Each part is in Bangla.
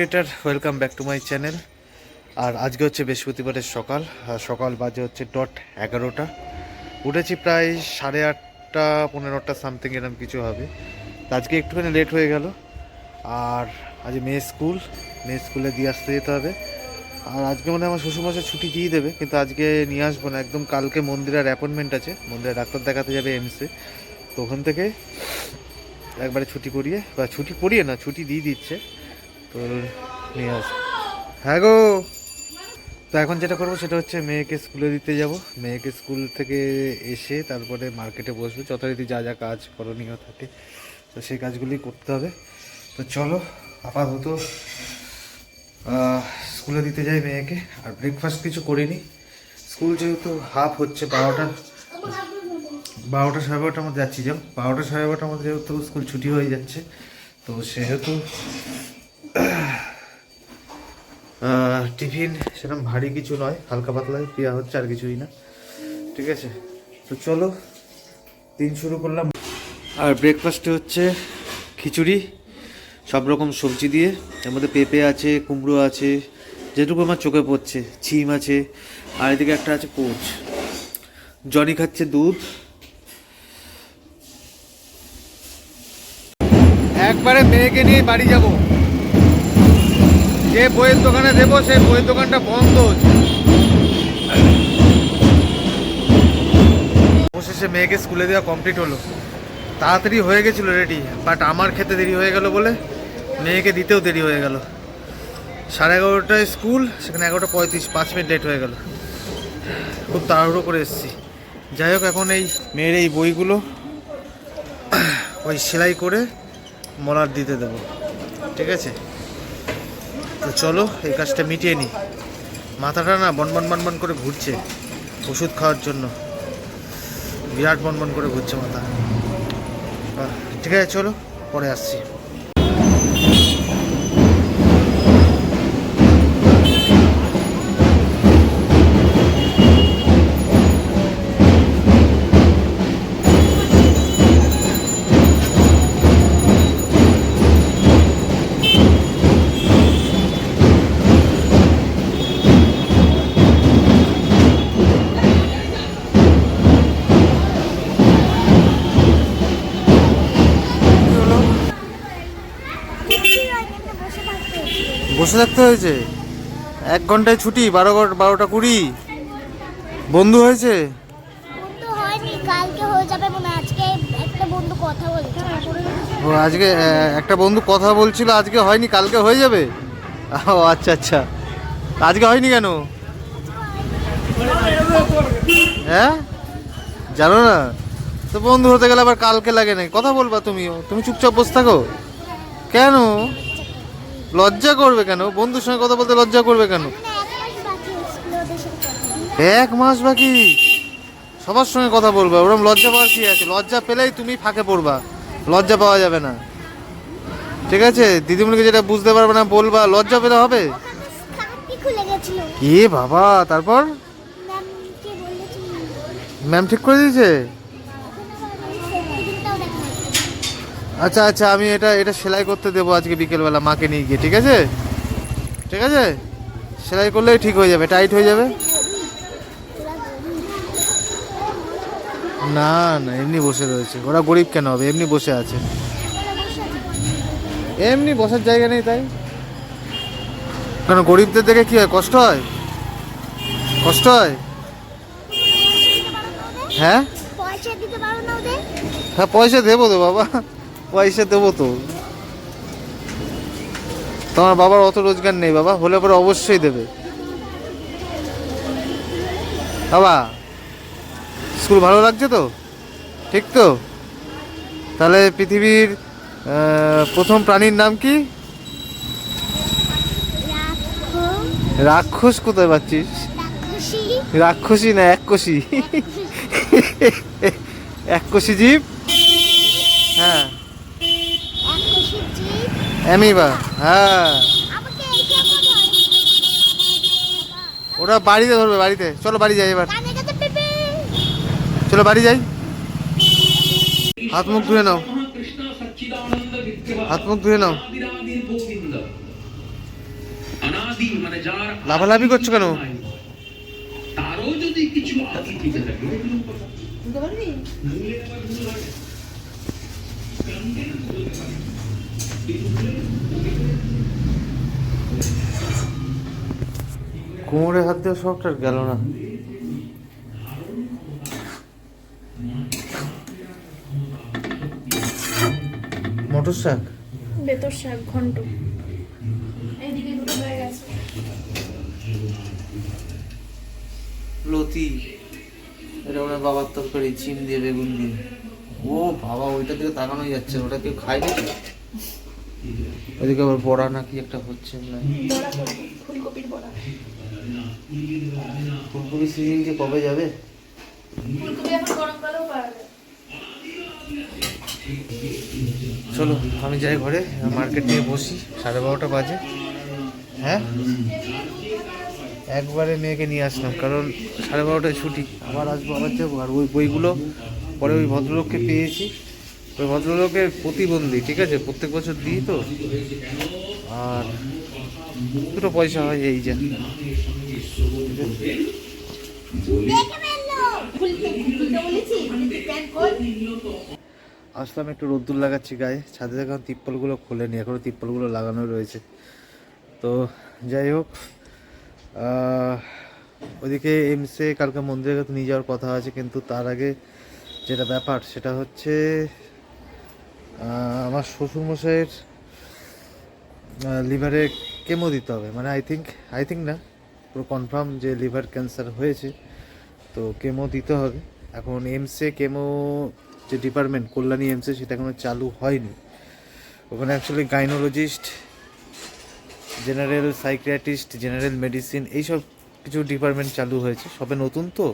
Creator welcome back to my channel আর আজকে হচ্ছে বৃহস্পতিবারের সকাল সকাল বাজে হচ্ছে ডট এগারোটা। উঠেছি প্রায় সাড়ে আটটা পনেরোটা সামথিং এরকম কিছু হবে। তো আজকে একটুখানি লেট হয়ে গেল। আর আজ মেয়ে স্কুল, মেয়ে স্কুলে দিয়ে আসতে যেতে হবে। আর আজকে মানে আমার শ্বশুরমশাই ছুটি দিয়ে দেবে, কিন্তু আজকে নিয়ে আসব না। একদম কালকে মন্দিরের অ্যাপয়েন্টমেন্ট আছে। মন্দিরে ডাক্তার দেখাতে যাবে এমসে তো ওখান থেকে একবারে ছুটি করিয়ে, বা ছুটি করিয়ে না, ছুটি দিয়ে দিচ্ছে। তো নিয়ে আস। হ্যাঁ গো। তো এখন যেটা করব সেটা হচ্ছে মেয়েকে স্কুলে দিতে যাব। মেয়েকে স্কুল থেকে এসে তারপরে মার্কেটে বসবো। যথারীতি যা যা কাজ করণীয় থাকে, তো সেই কাজগুলি করতে হবে। তো চলো, আপাতত স্কুলে দিতে যাই মেয়েকে। আর ব্রেকফাস্ট কিছু করিনি। স্কুল যেহেতু হাফ হচ্ছে বারোটা বারোটা সাড়ে বারোটার মধ্যে যাচ্ছি। যাও বারোটা সাড়ে বারোটার মধ্যে যেহেতু স্কুল ছুটি হয়ে যাচ্ছে, তো সেহেতু টিফিন সেরকম ভারী কিছু নয়, হালকা পাতলা, দেওয়া হচ্ছে আর কিছুই না। ঠিক আছে? তো চলো, দিন শুরু করলাম। আর ব্রেকফাস্টে হচ্ছে খিচুড়ি, সব রকম সবজি দিয়ে। এর মধ্যে পেঁপে আছে, কুমড়ো আছে, যেটুকু আমার চোখে পড়ছে, ছিম আছে, আর এদিকে একটা আছে কোচ। জনি খাচ্ছে দুধ। একবারে মেয়েকে নিয়ে বাড়ি যাব। যে বইয়ের দোকানে দেবো, সেই বইয়ের দোকানটা বন্ধ হচ্ছে। অবশেষে মেয়েকে স্কুলে দেওয়া কমপ্লিট হলো। তাড়াতাড়ি হয়ে গেছিল রেডি বাট আমার খেতে দেরি হয়ে গেল বলে মেয়েকে দিতেও দেরি হয়ে গেল। সাড়ে এগারোটায় স্কুল, সেখানে এগারোটা পঁয়ত্রিশ, পাঁচ মিনিট লেট হয়ে গেল। খুব তাড়াহুড়ো করে এসেছি। যাই হোক, এখন এই মেয়ের এই বইগুলো ওই সেলাই করে মলার দিতে দেবো। ঠিক আছে? তো চলো, এই কাজটা মিটিয়ে নিই। মাথাটা না বনবন বনবন করে ঘুরছে ওষুধ খাওয়ার জন্য। বিরাট বনবন করে ঘুরছে মাথা। ঠিক আছে, চলো, পরে আসছি। বসে থাকতে হয়েছে? এক ঘন্টায় ছুটি বারো বারোটা কুড়ি। বন্ধু হয়েছে? ও আজকে একটা বন্ধু কথা বলছিল আজকে হয়নি কালকে হয়ে যাবে? ও আচ্ছা আচ্ছা। আজকে হয়নি কেন? হ্যাঁ? জানো না? তো বন্ধু হতে গেলে আবার কালকে লাগে না কথা বলবা তুমিও তুমি চুপচাপ বসে থাকো। কেন? লজ্জা করবে কেন? বন্ধুর সঙ্গে কথা বলতে লজ্জা করবে কেন? এক মাস বাকি। সবার সঙ্গে কথা বলবা। ওরকম লজ্জা পাওয়ার কি আছে? লজ্জা পেলেই তুমি ফাঁকে পড়বা। লজ্জা পাওয়া যাবে না। ঠিক আছে? দিদিমণিকে যেটা বুঝতে পারবে না বলবা লজ্জা পেলে হবে? কি বাবা তারপর? ম্যাম ঠিক করে দিয়েছে সেফটিটাও দেখা হচ্ছে। আচ্ছা আচ্ছা আমি এটা এটা সেলাই করতে দেবো আজকে বিকেলবেলা মাকে নিয়ে গিয়ে ঠিক আছে? ঠিক আছে? সেলাই করলেই ঠিক হয়ে যাবে টাইট হয়ে যাবে? না না এমনি বসে রয়েছে। ওরা গরিব কেন হবে? এমনি বসে আছে। এমনি বসার জায়গা নেই তাই? কেন গরিবদের দেখে কি হয়? কষ্ট হয়? কষ্ট হয়? হ্যাঁ? হ্যাঁ পয়সা দেবো তো বাবা। পয়সা দেবো তো। তোমার বাবার অত রোজগার নেই বাবা হলে পরে অবশ্যই দেবে। বাবা স্কুল ভালো লাগছে তো? ঠিক তো? তাহলে পৃথিবীর প্রথম প্রাণীর নাম কি? রাক্ষস। কোথায় পাচ্ছিস? রাক্ষসী। না এককোষী। এককোষী জীব? হ্যাঁ। অ্যামিবা হ্যাঁ। ওরা বাড়িতে ধরবে বাড়িতে। চলো বাড়ি যাই এবার। চলো বাড়ি যাই। হাত মুখ ধুয়ে নাও। হাত মুখ ধুয়ে নাও। লাফালাফি করছ কেন? নাই, তারও কোমরে হাত দিয়ে আর গেল না। মটর শাক? বেতর শাক ঘন্ট। এইদিকে দুটো হয়ে গেছে। লতি। এটা ওনার বাবার তরকারি চিম দিয়ে বেগুন দিয়ে। ও বাবা ওইটার দিকে তাকানোই যাচ্ছে ওটা কেউ খায় নাকি ওইদিকে আবার বড়া নাকি একটা হচ্ছে করব ফুলকপির বড়া। ফুলকপি সিজন যে কবে যাবে? ফুলকপি এখন গরমকালেও পাওয়া যায়। চলো আমি যাই ঘরে মার্কেট নিয়ে বসি সাড়ে বারোটা বাজে। হ্যাঁ? একবারে মেয়েকে নিয়ে আসলাম কারণ সাড়ে বারোটায় ছুটি। আবার আসব আবার যাব আর ওই বইগুলো পরে ওই ভদ্রলোককে পেয়েছি। ওই ভদ্রলোকের প্রতিবন্ধী ঠিক আছে? প্রত্যেক বছর দিই তো। আর দুটো পয়সা হয় এই যে। আসলাম একটু রোদ্দুর লাগাচ্ছি গায়ে। ছাদে এখন তিপ্পলগুলো খোলেনি এখনও তিপ্পলগুলো লাগানো রয়েছে। তো যাই হোক আহ, ওইদিকে এমসে কালকে মন্দিরের তো নিয়ে যাওয়ার কথা আছে কিন্তু তার আগে যেটা ব্যাপার সেটা হচ্ছে আমার শ্বশুরমশাইয়ের লিভারে কেমো দিতে হবে। মানে আই থিঙ্ক আই থিঙ্ক না, পুরো কনফার্ম যে লিভার ক্যান্সার হয়েছে, তো কেমো দিতে হবে। এখন এমসে কেমো যে ডিপার্টমেন্ট কল্যাণী এমসে সেটা এখনও চালু হয়নি। ওখানে actually gynaecologist general psychiatrist general medicine এইসব কিছু ডিপার্টমেন্ট চালু হয়েছে। সবে নতুন তো,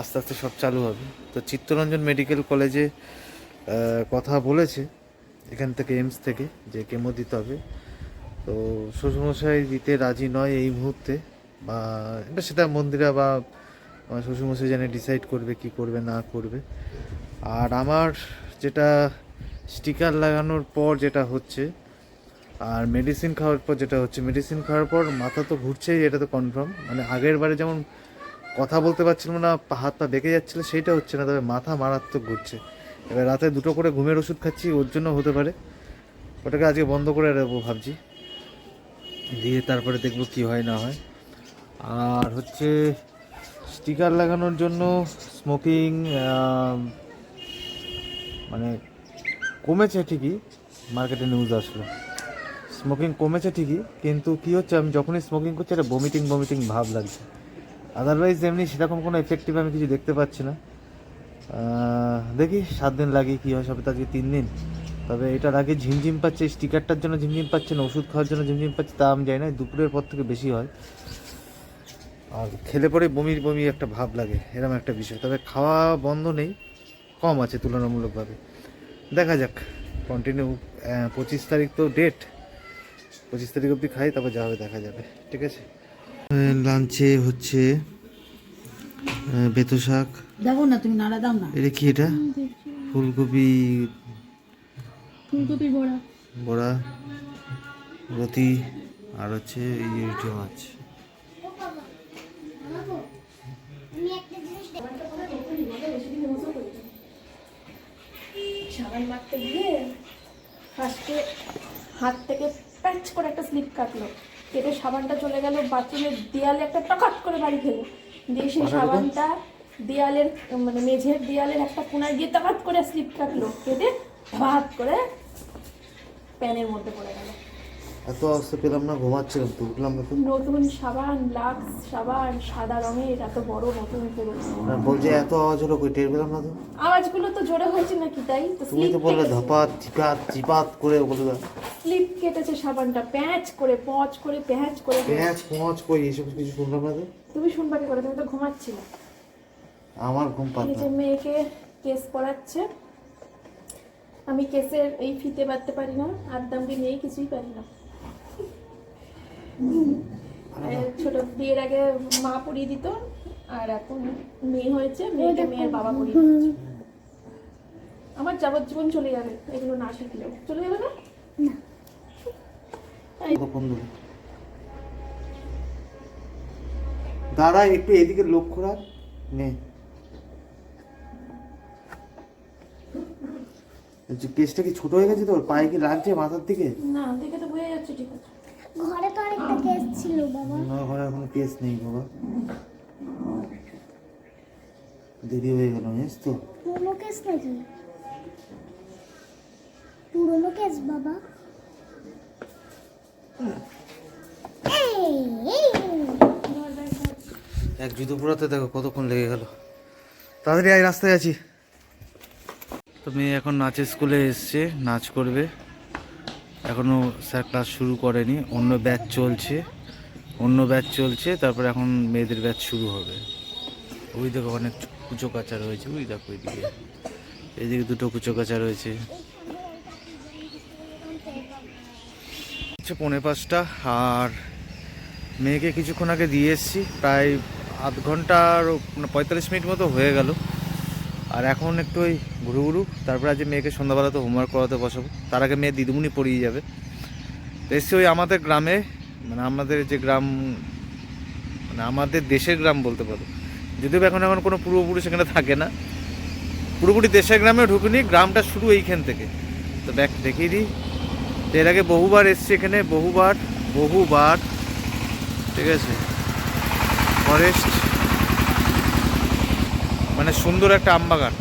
আস্তে আস্তে সব চালু হবে। তো চিত্তরঞ্জন মেডিকেল কলেজে কথা বলেছে এখান থেকে এমস থেকে যে কেমো দিতে হবে। তো শ্বশুরমশাই দিতে রাজি নয় এই মুহূর্তে বা এটা সেটা মন্দিরা বা আমার শ্বশুরমশাই জানে ডিসাইড করবে কি করবে, না করবে। আর আমার যেটা স্টিকার লাগানোর পর যেটা হচ্ছে, আর মেডিসিন খাওয়ার পর যেটা হচ্ছে মেডিসিন খাওয়ার পর মাথা তো ঘুরছেই, এটা তো কনফার্ম মানে আগের বারে যেমন কথা বলতে পারছিলাম না হাত পা বেঁকে যাচ্ছিল, সেইটা হচ্ছে না, তবে মাথা মারাত্মক ঘুরছে। এবার রাতে দুটো করে ঘুমের ওষুধ খাচ্ছি, ওর জন্য হতে পারে। ওটাকে আজকে বন্ধ করে দেবো ভাবছি। দিয়ে তারপরে দেখব কি হয় না হয়। আর হচ্ছে স্টিকার লাগানোর জন্য স্মোকিং মানে কমেছে ঠিকই মার্কেটে নিউজ আসলো। স্মোকিং কমেছে ঠিকই, কিন্তু কি হচ্ছে, আমি যখনই স্মোকিং করছি, একটা বমিটিং বমিটিং ভাব লাগছে। আদারওয়াইজ এমনি সেরকম কোনো এফেক্টিভ আমি কিছু দেখতে পাচ্ছি না। দেখি সাত দিন লাগে কী হয়, সবে তো আজকে তিন দিন। তবে এটার আগে ঝিমঝিম পাচ্ছে, স্টিকারটার জন্য ঝিমঝিম পাচ্ছে না ওষুধ খাওয়ার জন্য ঝিমঝিম পাচ্ছে, তা আমি জানি না, দুপুরের পর থেকে বেশি হয়। আর খেলে পরে বমির বমি একটা ভাব লাগে এরকম একটা বিষয়। তবে খাওয়া বন্ধ নেই, কম আছে তুলনামূলকভাবে। দেখা যাক কন্টিনিউ পঁচিশ তারিখ তো ডেট পঁচিশ তারিখ অবধি খাই, তারপর যা হবে দেখা যাবে, ঠিক আছে? লাঞ্চে হচ্ছে বেতো শাক। দেখো না তুমি নাড়া দাও না। এটা কি এটা? ফুলকপি ফুলকপি বড়া। বড়া রতি আর হচ্ছে এই যে মাছ। সাবান মারতে গিয়ে ফার্স্টে হাত থেকে প্যাচ করে একটা স্লিপ কাটলো। কেটে সাবানটা চলে গেল বাথরুমের দেয়ালে একটা টকাট করে বাড়ি খেলো দিয়ে সেই সাবানটা দেয়ালের মানে মেঝের দেয়ালের একটা কোনায় গিয়ে টকাট করে স্লিপ কাটলো কেটে ভাত করে প্যানের মধ্যে পড়ে গেল। এত আসতে পেলাম না ঘুমাচ্ছিলাম তো উঠলাম নতুন সাবান লাক্স সাবান সাদা রঙের এত বড় নতুন পুরো আর বলছে এত আওয়াজ হলো কই টের পেলাম না তো? আওয়াজগুলো তো জোরে হয়েছে নাকি তাই? তো তুমি তো বললে ধপাত চিপাত চিপাত করে বলে দাও। স্লিপ কেটেছে সাবানটা প্যাঁচ করে পচ করে প্যাঁচ করে। পৌঁছ কই এইসব কিছু শুনলাম না তো? তুমি শুনবা কি করে? তুমি তো ঘুমাচ্ছিলে। আমার ঘুম এই যে মেয়েকে কেস পড়াচ্ছে। আমি কেসের এই ফিতে বাঁধতে পারি না আর দামটি নেই কিছুই পারি না। ছোট বিয়ের আগে মা পরিয়ে দিত আর এখন মেয়ে হয়েছে মেয়েকে মেয়ের বাবা পরিয়ে দিচ্ছে। আমার যাবজ্জীবন চলে যাবে এগুলো না শিখলেও। চলে যাবে না? দাঁড়া একটু এদিকে লক্ষ্য রাখ। নে। কেসটা কি ছোট হয়ে গেছে তোর? পায়ে কি লাগছে মাথার দিকে? না দেখে তো বোঝা যাচ্ছে ঠিক আছে ঘরে তো আরেকটা কেস ছিল বাবা। না ঘরে এখন কেস নেই বাবা। দেরি হয়ে গেল জানিস তো। পুরোনো কেস নাকি? পুরোনো কেস বাবা। এক জুতো পুরাতে দেখো কতক্ষণ লেগে গেল। তাড়াতাড়ি আয় রাস্তায় আছি। তো মেয়ে এখন নাচের স্কুলে এসছে নাচ করবে। এখনও স্যার ক্লাস শুরু করেনি, অন্য ব্যাচ চলছে, অন্য ব্যাচ চলছে, তারপরে এখন মেয়েদের ব্যাচ শুরু হবে। ওই দেখো অনেক কুচো কাচা রয়েছে, ওই দেখো ওইদিকে এইদিকে দুটো কুচো কাচা রয়েছে। হচ্ছে পৌনে পাঁচটা, আর মেয়েকে কিছুক্ষণ আগে দিয়ে এসেছি, প্রায় আধ ঘণ্টার পঁয়তাল্লিশ মিনিট মতো হয়ে গেল। আর এখন একটু ওই ঘুরু ঘুরু, তারপরে আজ মেয়েকে সন্ধ্যাবেলা তো হোমওয়ার্ক করাতে বসাবো। তার আগে মেয়ে দিদিমণি পড়িয়ে যাবে। তো এসছি ওই আমাদের গ্রামে মানে আমাদের যে গ্রাম মানে আমাদের দেশের গ্রাম বলতে পারো। যদিও এখন এখন কোনো পূর্বপুরুষ এখানে থাকে না। পুরোপুরি দেশের গ্রামে ঢুকিনি, গ্রামটা শুরু এইখান থেকে। তো ব্যাক দেখিয়ে দিই। তো এর আগে বহুবার এসছি এখানে, বহুবার বহুবার, ঠিক আছে? ফরেস্ট মানে সুন্দর একটা আমবাগান।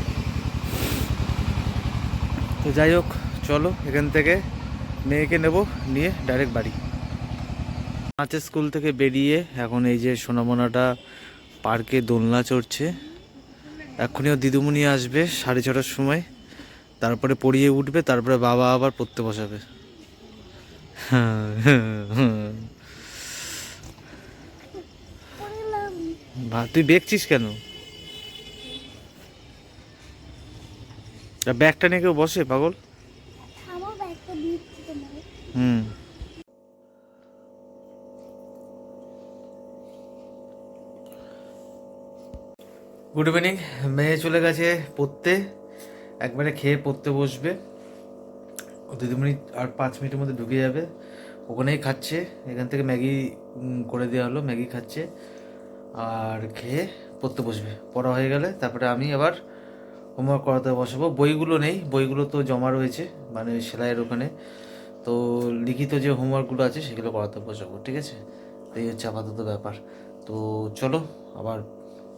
তো যাই হোক চলো এখান থেকে মেয়েকে নেব নিয়ে ডাইরেক্ট বাড়ি। নাচের স্কুল থেকে বেরিয়ে এখন এই যে সোনামোনাটা পার্কে দোলনা চড়ছে। এক্ষুনিও দিদুমণি আসবে সাড়ে ছটার সময় তারপরে পড়িয়ে উঠবে তারপরে বাবা আবার পড়তে বসাবে। তুই দেখছিস কেন? ব্যাগটা নিয়ে কেউ বসে পাগল? হুম। গুড ইভিনিং মেয়ে চলে গেছে পড়তে। একবারে খেয়ে পড়তে বসবে। ও দু মিনিট আর পাঁচ মিনিটের মধ্যে ঢুকে যাবে। ওখানেই খাচ্ছে। এখান থেকে ম্যাগি করে দেওয়া হলো। ম্যাগি খাচ্ছে। আর খেয়ে পড়তে বসবে। পড়া হয়ে গেলে তারপরে আমি আবার হোমওয়ার্ক করাতে বসাবো। বইগুলো নেই বইগুলো তো জমা রয়েছে মানে ওই সেলাইয়ের ওখানে। তো লিখিত যে হোমওয়ার্কগুলো আছে সেগুলো করাতে বসাবো ঠিক আছে? তো এই হচ্ছে আপাতত ব্যাপার। তো চলো আবার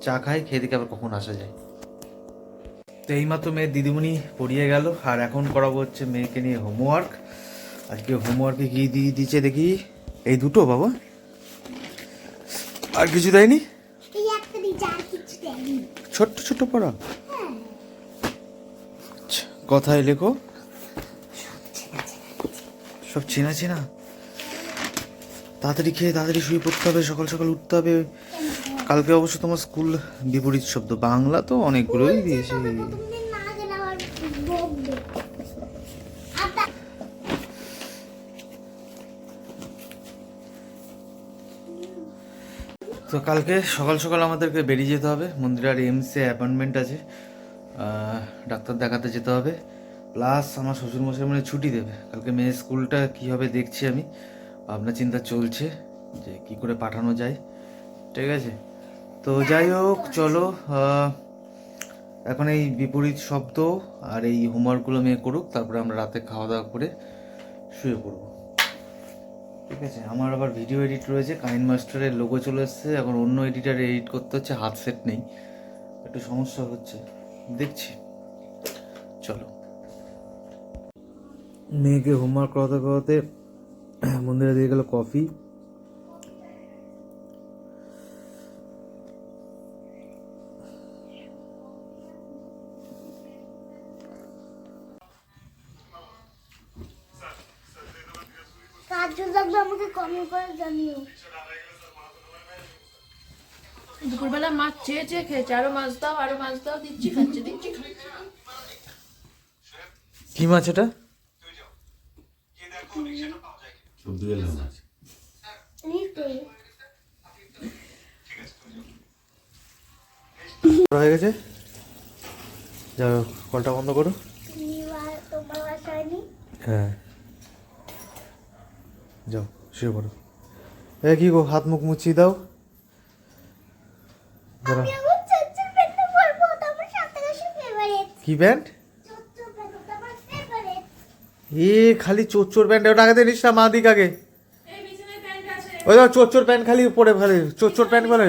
চা খাই খেয়ে দিকে আবার কখন আসা যায়। তো এইমাত্র মেয়ের দিদিমণি পড়িয়ে গেল আর এখন করাবো হচ্ছে মেয়েকে নিয়ে হোমওয়ার্ক। আজকে হোমওয়ার্কে কী দিয়ে দিচ্ছে দেখি। এই দুটো বাবা। আর কিছু দেয়নি। ছোট্ট ছোট্ট পড়া। কথায় লেখো। সব চেনা চেনা। তাড়াতাড়ি খেয়ে তাড়াতাড়ি শুয়ে পড়তে হবে সকাল সকাল উঠতে হবে। কালকে অবশ্য তোমার স্কুল বিপরীত শব্দ বাংলা তো অনেকগুলোই দিয়েছে। তা- কালকে সকাল সকাল আমাদেরকে বেরিয়ে যেতে হবে। মন্দিরার এমসে অ্যাপয়েন্টমেন্ট আছে। ডাক্তার দেখাতে যেতে হবে। প্লাস আমার শ্বশুরমশাই মানে ছুটি দেবে। কালকে মেয়ের স্কুলটা কী হবে দেখছি আমি, ভাবনা চিন্তা চলছে যে কি করে পাঠানো যায়। ঠিক আছে? তো যাই হোক, চলো এখন এই বিপরীত শব্দ আর এই হোমওয়ার্কগুলো মেয়ে করুক, তারপরে আমরা রাতে খাওয়া দাওয়া করে শুয়ে পড়ব। ঠিক আছে? আমার আবার ভিডিও এডিট রয়েছে কাইন মাস্টারের লোগো চলে এসছে। এখন অন্য এডিটারে এডিট করতে হচ্ছে, হাত সেট নেই। একটু সমস্যা হচ্ছে। দেখছি। চলো। মেয়েকে হোমওয়ার্ক করাতে করাতে মন্দিরে দিয়ে গেল কফি। কাজ যদি আমাকে কমেন্ট করে জানিও। দুপুরবেলা মাছ চেয়ে চেয়ে খেয়েছে আরও মাছ দাও আরও মাছ দাও দিচ্ছি খাচ্ছে দিচ্ছি কি মাছ এটা? হয়ে গেছে? যাও কলটা বন্ধ করো। হ্যাঁ। যাও শুয়ে পড়ো। এ কি গো হাত মুখ মুছিয়ে দাও। কি ব্যান্ড এ খালি চোর প্যান্ট ওটা আগে নিস না মা দিক আগে। ওই দেখো চোর প্যান্ট খালি পরে ভালো চোর প্যান্ট বলে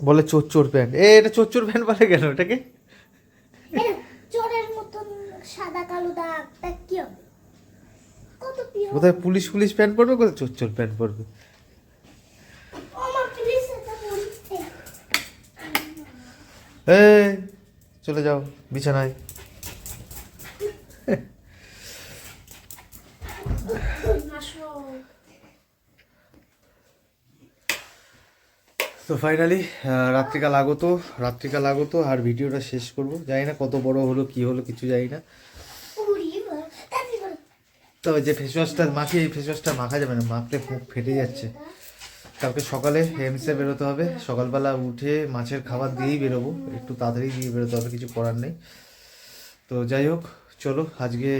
বলে চোর চোর প্যান্ট এ এটা চোর চোর প্যান্ট বলে কেন এটাকে কোথায় পুলিশ পুলিশ প্যান্ট পরবে কোথায় চোর চোর প্যান্ট পরবে চলে যাও বিছানায়। তো ফাইনালি রাত্রিকাল আগত রাত্রিকাল আগত আর ভিডিওটা শেষ করব। জানি না কত বড় হলো কি হলো কিছু জানি না। তবে যে ফেস ওয়াশটা মাখি এই ফেস ওয়াশটা মাখা যাবে না মাখলে মুখ ফেটে যাচ্ছে। কালকে সকালে হেমসে বেরোতে হবে। সকালবেলা উঠে মাছের খাবার দিয়েই বেরোবো। একটু তাড়াতাড়ি দিয়ে বেরোতে হবে, কিছু করার নেই। তো যাই হোক, চলো আজকে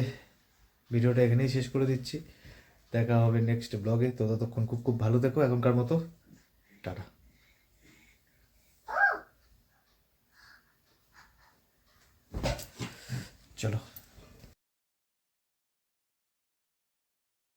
ভিডিওটা এখানেই শেষ করে দিচ্ছি। দেখা হবে নেক্সট ব্লগে তো ততক্ষণ খুব খুব ভালো দেখো এখনকার মতো। টাটা। চলো।